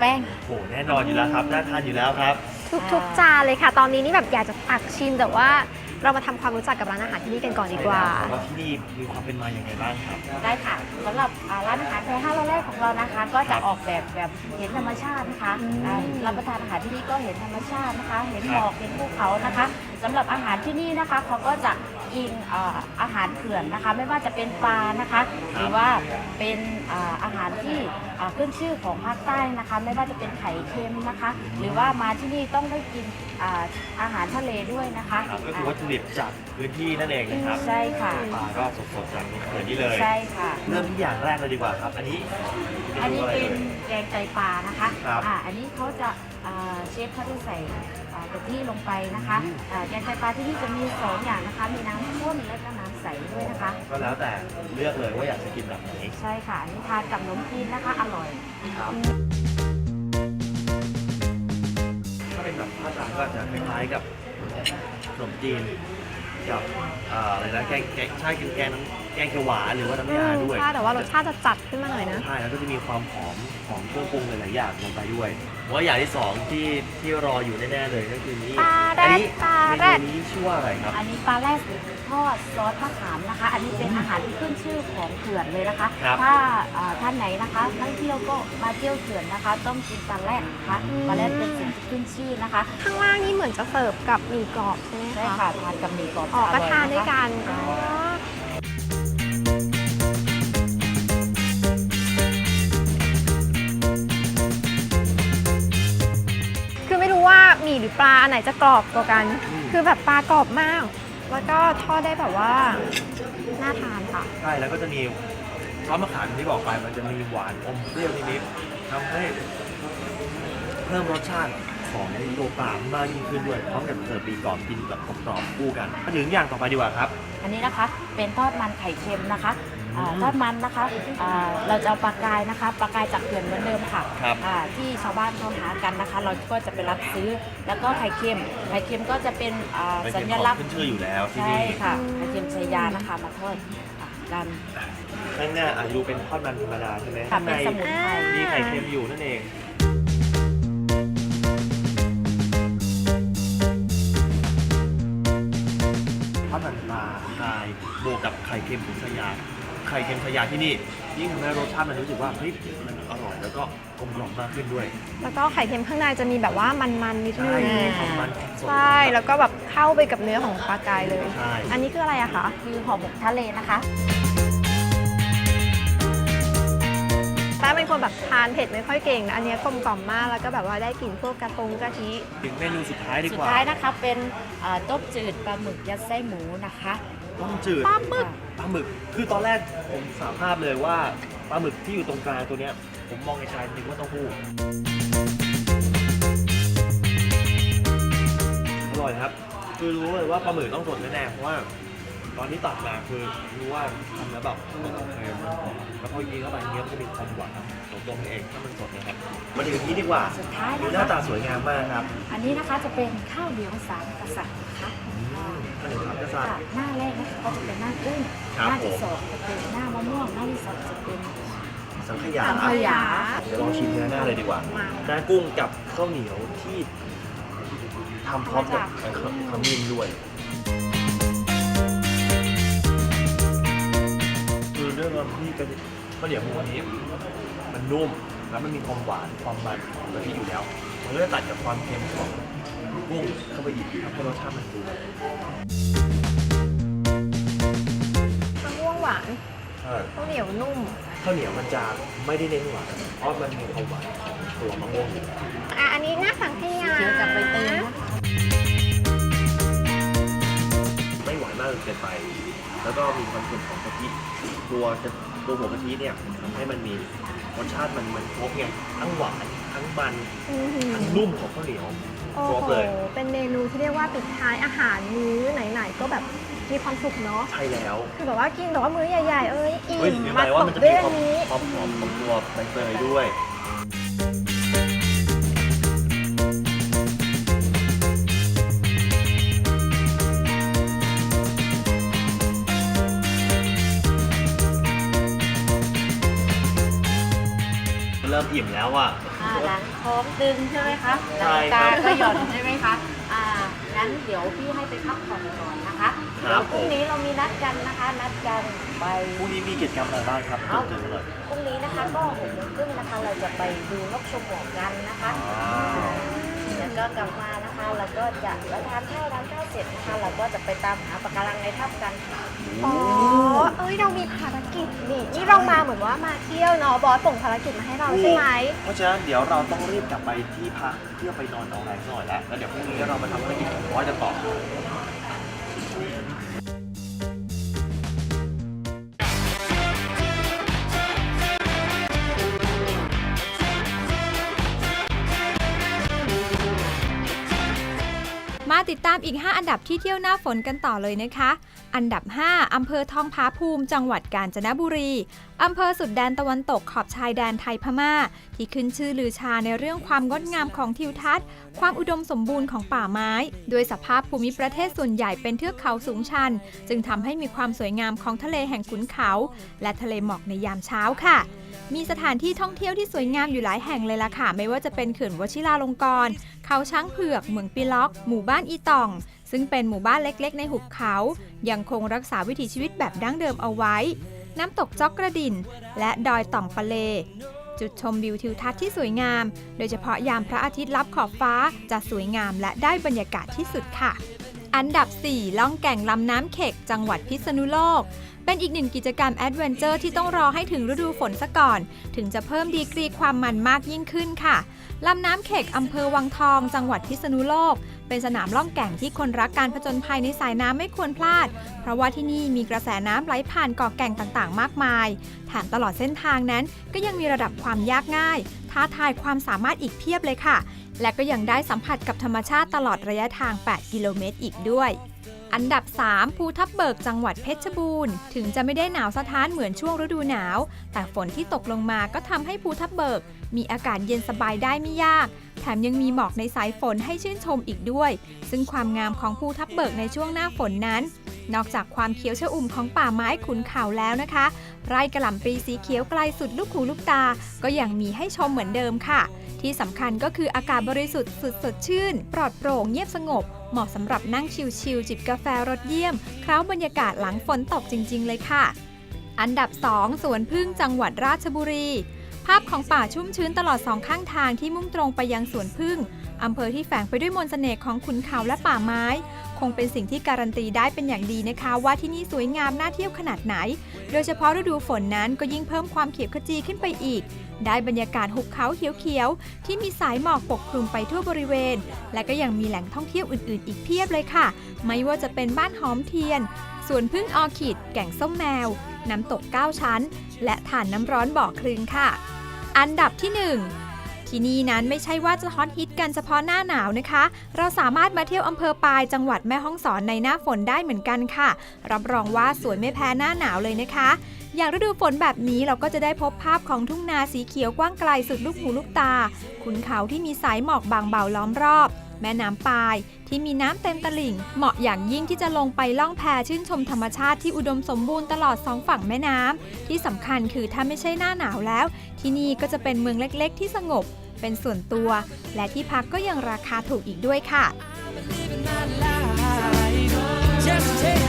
แป้ง โอ้โหแน่นอนอยู่แล้วครับน่าทานอยู่แล้วครับ ทุกๆจานเลยค่ะ ตอนนี้นี่แบบอยากจะตักชิมแต่ว่าเรามาทำความรู้จักกับร้านอาหารที่นี่กันก่อนดีกว่า ใช่แล้วว่าที่นี่มีความเป็นมาอย่างไรบ้างครับ ได้ค่ะสำหรับอ่าร้านอาหารไทยห้าร้านแรกของเรานะคะ ก็ครัจะบออกแบบแบบเห็นธรรมชาตินะคะอืม อ่ารับประทานอาหารที่นี่ก็เห็นธรรมชาตินะคะ เห็นคหรัมบอกเห็นภูเขานะคะสำหรับอาหารที่นี่นะคะเขาก็จะ อิงอ่าอาหารเขื่อนนะคะ ไม่ว่าจะเป็นปลานะคะ หรือว่าเป็นอ่าอาหารที่อ่าขึ้นชื่อของภาคใต้นะคะ ไม่ว่าจะเป็นไข่เค็มนะคะ หรือว่ามาที่นี่ต้องได้กินอ่าอาหารทะเลด้วยนะคะครับก็คือวัตถุดิบจากพื้นที่นั่นเองนะครับใช่ค่ะปลาก็สดๆจากในเขื่อนนี่เลยใช่ค่ะเริ่มที่อย่างแรกเลยดีกว่าครับ อันนี้ อันนี้มะไรเป็นอ่ยแกงไตปลานะคะครับอ่าอันนี้เขาจะอ่าเชฟเขาจะใส่อ่า กะทิลงไปนะคะอืมอ่าแกงไตปลาที่นี่จะมีสองอย่างนะคะ มีน้ำข้นและก็น้ำใสด้วยนะคะ ก็แล้วแต่เลือกเลยว่าอยากจะกินแบบไหนใช่ค่ะอันนี้ทานกับขนมจีนนะคะ อร่อยครับถ้าเป็นแบบภาคกลางก็จะคล้ายๆกับขนมจีนกับเอ่ออะไรนะแกงแกงใช่แกงแกงน้ำแกงเขียวหวานหรือว่าน้ำอืยามด้วย ใช่แต่ว่ารสชาติจะจัดขึ้นมาหน่อยนะ ใช่แล้วก็จะมีความหอมของเครื่องปรุงหลายๆอย่างลงไปด้วย ผมว่าอย่างที่สองที่ที่รออยู่แน่ๆเลยก็คือนี่ปลาแรดอันี้ปลาแรด เมนูนี้ชื่อว่าอะไรครับ อันนี้ปลาแรดทอดซอสมะขามนะคะ อันนี้เป็นอาหารที่ขึ้นชื่อของเขื่อนเลยนะคะ ครับ ถ้าอ่าท่านไหนนะคะนักท่องเที่ยวก็มาเที่ยวเขื่อนนะคะ ต้องกินปลาแรดนะคะอืมปลาแรดเป็นสิ่งที่ขึ้นชื่อนะคะข้างล่างนี่เหมือนจะเสิร์ฟกับหมี่กรอบใช่ไหมใช่คะค่ะทานกับหมี่กรอบออกจะก็ร่ทานด้วยกันะอ๋คะอ ปลาอันไหนจะกรอบกว่ากันอืมคือแบบปลากรอบมาก แล้วก็ทอดได้แบบว่าน่าทานค่ะ ใช่แล้วก็จะมีซอสมะขามที่บอกไปมันจะมีหวานอมเปรี้ยวนิดๆทำให้เพิ่มรสชาติของตัวปลามากยิ่งขึ้นด้วยพร้อมกับเสิร์ฟปีกรอบกินแบบกรอบๆคู่กันมาถึงอย่างต่อไปดีกว่าครับ อันนี้นะคะเป็นทอดมันไข่เค็มนะคะอ่าอืม ทอดมันนะคะอ่าเราจะเอาปลากายนะคะปลากายจากเขื่อนเหมือนเดิมค่ะครับ อ่าที่ชาวบ้านเขาหากันนะคะ เราก็จะไปรับซื้อแล้วก็ไข่เค็มไข่เค็มก็จะเป็นอ่าไม่สัใช่ญของลักษณ์ขึ้นชื่ออยู่แล้วที่ใช่นี่ค่ะอืมไข่เค็มชายานะคะมาทอดค่ะกันข้างหน้าอาจจะดูเป็นทอดมันธรรมดาใช่ไหมค่ะข้างเป็นในสมุนไพร มีไข่เค็มอยู่นั่นเองทอดมันปลาคายบวกกับไข่เค็มของชายา ไข่เค็มชายาที่นี่ยิ่งทำให้รสชาติมันรู้สึกว่าเฮ้ยมันอร่อยแล้วก็กลมกล่อมมากขึ้นด้วย แล้วก็ไข่เค็มข้างในจะมีแบบว่ามันๆนิดนึใช่งมีของมันสด ใช่แล้วก็แบบเข้าไปกับเนื้อของปลากายเลย ใช่ อันนี้คืออะไรอะคะคือห่อหมกทะเลนะคะ แป้งเป็นคนแบบทานเผ็ดไม่ค่อยเก่งนะอันเนี้ยกลมกล่อมมากแล้วก็แบบว่าได้กลิ่นพวกกระทงกะทิถึงเมนูสุดท้ายดีสุกดว่าท้ายนะคะเป็นอ่าต้มจืดปลาหมึกยัดไส้หมูนะคะต้มจืดปลาหมึกค่ะ ปลาหมึกคือตอนแรกผมสารภาพเลยว่าปลาหมึกที่อยู่ตรงกลางตัวเนี้ย ผมมองไกลๆนึกว่าเต้าหู้อร่อยครับ คือรู้เลยว่าปลาหมึกต้องสดแน่ๆเพราะว่า ตอนที่ตัดมาคือรู้ว่าทำแล้วแบบมันโอเคมันหอมแล้วพอยิงเข้าไปเนี้ยมันจะมีความหวานของตัวมันเองถ้ามันสดนะครับมาถึงนี้ดีกว่าสุดท้ายดูนะหน้าคะตาสวยงามมากครับ อันนี้นะคะจะเป็นข้าวเหนียวสามกษัตริย์นะคะอืม ขนมครับกษัตริค่ะย์หน้าแรกนะคะก็จะเป็นหน้ากุ้งครับหน้าที่ผม สองจะเป็นหน้ามะม่วงหน้าที่สามจะเป็นสังขยาสังขยาเดี๋ยวลองชิมเนื้อหน้าเลยดีกว่า มาหน้ากุ้งกับข้าวเหนียวที่ทำพร้อมกับขมิ้นด้วย คือเรื่องที่กะทิข้าวเหนียวหมูอันนี้มันนุ่มแล้วมันมีความหวานความมันของกะทิอยู่แล้ว มันก็จะตัดกับความเค็มของ กุ้งเข้าไปอีกทำให้รสชาติมันดูมะม่วงหวานใช่ข้าวเหนียวนุ่ม ข้าวเหนียวมันจะไม่ได้เน้นหวานเพราะมันมีความหวานของตัวมะม่วงอยู่อะอันนี้หน้าสังขยาเคี้ยวกับใบเตยนะ ไม่หวานมากจนเกินไป แล้วก็มีความเค็มของกะทิตัวจะตัวหัวกะทิเนี่ยทำให้มันมีรสชาติมันมันครบไงทั้งหวานทั้งมัน อื้อหือ ทั้งนุ่มของข้าวเหนียวโอ้ครบโหเลย เป็นเมนูที่เรียกว่าปิดท้ายอาหารมื้อไหนๆก็แบบมีความสุขเนาะ ใช่แล้วคือแบบว่ากินแบบว่ามื้อใหญ่ๆ เอ้ยอิ่เฮ้ยมลืมมาไปตว่าบมันจะด้มีวยคอัวามนนี้ ความหอมของตัวใบเตยด้วย เริ่มอิ่มแล้วอะ อ่าร้านท้องตึงใช่ไหมคะใช่นาฬิครับกาก็หย่อนใช่ไหมคะอ่างั้นเดี๋ยวพี่ให้ไปพักผ่อนก่อนนะคะครัเดี๋ยบวพรุ่งนี้เรามีนัดกันนะคะ นัดกันไป พรุ่งนี้มีกิจกรรมอะไรบ้างครับเอ้าตื่นๆเลยพรุ่งนี้นะคะก็หกโมงครึ่งนะคะเราจะไปดูนกชมหมอกกันนะคะแล้วก็กลับมานะคะ เราก็จะรับทานข้าวร้านข้าวเสร็จนะคะเราก็จะไปตามหาปะการังในถ้ำกันค่ะอ๋อ เอ้ยเรามีภารกิจนี่นี่เรามาเหมือนว่ามาเที่ยวเนาะบอสส่งภารกิจมาให้เราใช่ไหมเพราะฉะนั้นเดี๋ยวเราต้องรีบกลับไปที่พักเพื่อไปนอนเอาแรงหน่อยแล้วแล้วเดี๋ยวพรุ่งนี้เรามาทำภารกิจของบอสจะต่อ ติดตามอีก 5 อันดับที่เที่ยวหน้าฝนกันต่อเลยนะคะ อันดับ 5 อำเภอทองผาภูมิจังหวัดกาญจนบุรี อำเภอสุดแดนตะวันตกขอบชายแดนไทยพม่า ที่ขึ้นชื่อลือชาในเรื่องความงดงามของทิวทัศน์ ความอุดมสมบูรณ์ของป่าไม้ โดยสภาพภูมิประเทศส่วนใหญ่เป็นเทือกเขาสูงชัน จึงทำให้มีความสวยงามของทะเลแห่งขุนเขา และทะเลหมอกในยามเช้าค่ะ มีสถานที่ท่องเที่ยวที่สวยงามอยู่หลายแห่งเลยล่ะค่ะ ไม่ว่าจะเป็นเขื่อนวชิราลงกรณ์เขาช้างเผือกเมืองปิล็อก หมู่บ้านอีตอง ซึ่งเป็นหมู่บ้านเล็กๆ ในหุบเขา ยังคงรักษาวิถีชีวิตแบบดั้งเดิมเอาไว้ น้ำตกจอกกระดิน และดอยต่องปะเล จุดชมวิวทิวทัศน์ที่สวยงาม โดยเฉพาะยามพระอาทิตย์ลับขอบฟ้าจะสวยงามและได้บรรยากาศที่สุดค่ะอันดับ 4 ล่องแก่งลำน้ำเข็ก จังหวัดพิษณุโลก เป็นอีกหนึ่งกิจกรรมแอดเวนเจอร์ที่ต้องรอให้ถึงฤดูฝนซะก่อน ถึงจะเพิ่มดีกรีความมันมากยิ่งขึ้นค่ะลำน้ำเขกอำเภอวังทอง จังหวัดพิษณุโลก เป็นสนามล่องแก่งที่คนรักการผจญภัยในสายน้ำไม่ควรพลาด เพราะว่าที่นี่มีกระแสน้ำไหลผ่านเกาะแก่งต่างๆ มากมายแถมตลอดเส้นทางนั้นก็ยังมีระดับความยากง่าย ท้าทายความสามารถอีกเพียบเลยค่ะ และก็ยังได้สัมผัสกับธรรมชาติตลอดระยะทาง 8 กิโลเมตรอีกด้วย อันดับ 3 ภูทับเบิกจังหวัดเพชรบูรณ์ ถึงจะไม่ได้หนาวสะท้านเหมือนช่วงฤดูหนาว แต่ฝนที่ตกลงมาก็ทำให้ภูทับเบิก มีอากาศเย็นสบายได้ไม่ยาก แถมยังมีหมอกในสายฝนให้ชื่นชมอีกด้วย ซึ่งความงามของภูทับเบิกในช่วงหน้าฝนนั้น นอกจากความเขียวชอุ่มของป่าไม้ขุนเขาแล้วนะคะ ไร่กระหล่ำปลีสีเขียวไกลสุดลูกหูลูกตา ก็ยังมีให้ชมเหมือนเดิมค่ะ ที่สำคัญก็คืออากาศบริสุทธิ์สุดสดชื่น ปลอดโปร่งเงียบสงบ เหมาะสำหรับนั่งชิลๆจิบกาแฟรสเยี่ยมเคล้าบรรยากาศหลังฝนตกจริง ๆ เลยค่ะ อันดับ 2 สวนพึ่งจังหวัดราชบุรี ภาพของป่าชุ่มชื้นตลอดสองข้างทางที่มุ่งตรงไปยังสวนพึ่งอำเภอที่แฝงไปด้วยมนต์เสน่ห์ของขุนเขาและป่าไม้ คงเป็นสิ่งที่การันตีได้เป็นอย่างดีนะคะ ว่าที่นี่สวยงามน่าเที่ยวขนาดไหน โดยเฉพาะฤดูฝนนั้นก็ยิ่งเพิ่มความเขียวขจีขึ้นไปอีก ได้บรรยากาศหุบเขาเขียวๆ ที่มีสายหมอกปกคลุมไปทั่วบริเวณ และก็ยังมีแหล่งท่องเที่ยวอื่นๆ อีกเพียบเลยค่ะ ไม่ว่าจะเป็นบ้านหอมเทียนสวนพึ่งออคิด แก่งส้มแมว น้ำตก 9 ชั้น และฐานน้ำร้อนบ่อคลึงค่ะ อันดับที่ 1 ที่นี่นั้นไม่ใช่ว่าจะฮอตฮิตกันเฉพาะหน้าหนาวนะคะ เราสามารถมาเที่ยวอำเภอปายจังหวัดแม่ฮ่องสอนในหน้าฝนได้เหมือนกันค่ะ รับรองว่าสวยไม่แพ้หน้าหนาวเลยนะคะ อย่างฤดูฝนแบบนี้เราก็จะได้พบภาพของทุ่งนาสีเขียวกว้างไกลสุดลูกหูลูกตาขุนเขาที่มีสายหมอกบางเบาล้อมรอบ แม่น้ำปาย ที่มีน้ำเต็มตลิ่ง เหมาะอย่างยิ่งที่จะลงไปล่องแพชื่นชมธรรมชาติที่อุดมสมบูรณ์ตลอดสองฝั่งแม่น้ำที่สำคัญคือถ้าไม่ใช่หน้าหนาวแล้ว ที่นี่ก็จะเป็นเมืองเล็กๆ ที่สงบ เป็นส่วนตัว และที่พักก็ยังราคาถูกอีกด้วยค่ะ Just take